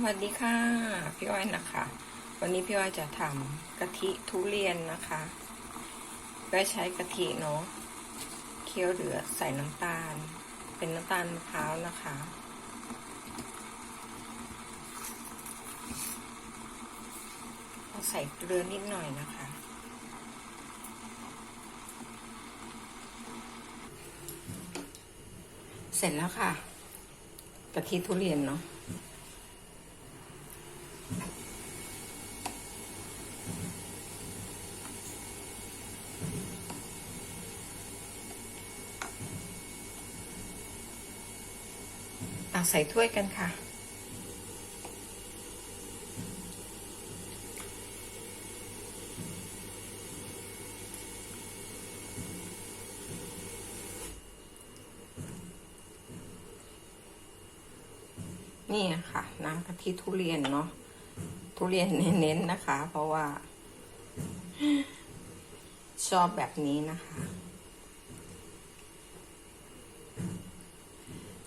วัสดีค่ะ พี่อ้อยนะคะ วันนี้พี่อ้อยจะทำกะทิทุเรียนนะคะก็ใช้กะทิเนาะเคี่ยวเหลือใส่น้ำตาล เป็นน้ำตาลมะพร้าวนะคะเอาใส่เกลือนิดหน่อยนะคะ เสร็จแล้วค่ะกะทิทุเรียนเนาะ ตักใส่ถ้วยกันค่ะ นี่ค่ะ น้ำกะทิทุเรียนเนาะทุเรียนเน้นๆนะคะ เพราะว่า ชอบแบบนี้นะคะ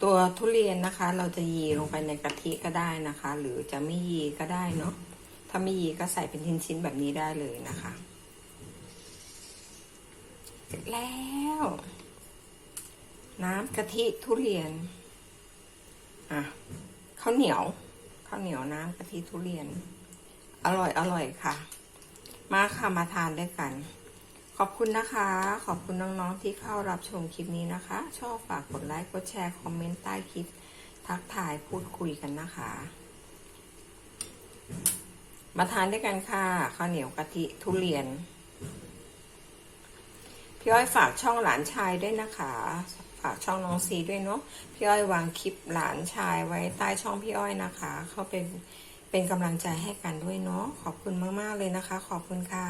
ตัวทุเรียนนะคะ เราจะยีลงไปในกะทิก็ได้นะคะ หรือจะไม่ยีก็ได้เนาะถ้าไม่ยีก็ใส่เป็นชิ้นๆแบบนี้ได้เลยนะคะเสร็จแล้ว น้ำกะทิทุเรียนอะข้าวเหนียวข้าวเหนียวน้ำกะทิทุเรียน อร่อยอร่อยค่ะ มาค่ะมาทานด้วยกัน ขอบคุณนะคะ ขอบคุณน้องๆที่เข้ารับชมคลิปนี้นะคะ ชอบฝากกดไลค์ กดแชร์ คอมเมนต์ใต้คลิป ทักทายพูดคุยกันนะคะ มาทานด้วยกันค่ะ ข้าวเหนียวกะทิทุเรียน พี่อ้อยฝากช่องหลานชายด้วยนะคะ ฝากช่องน้องซีด้วยเนาะ พี่อ้อยวางคลิปหลานชายไว้ใต้ช่องพี่อ้อยนะคะ เขาเป็นเป็นกำลังใจให้กันด้วยเนาะ ขอบคุณมากๆเลยนะคะ ขอบคุณค่ะ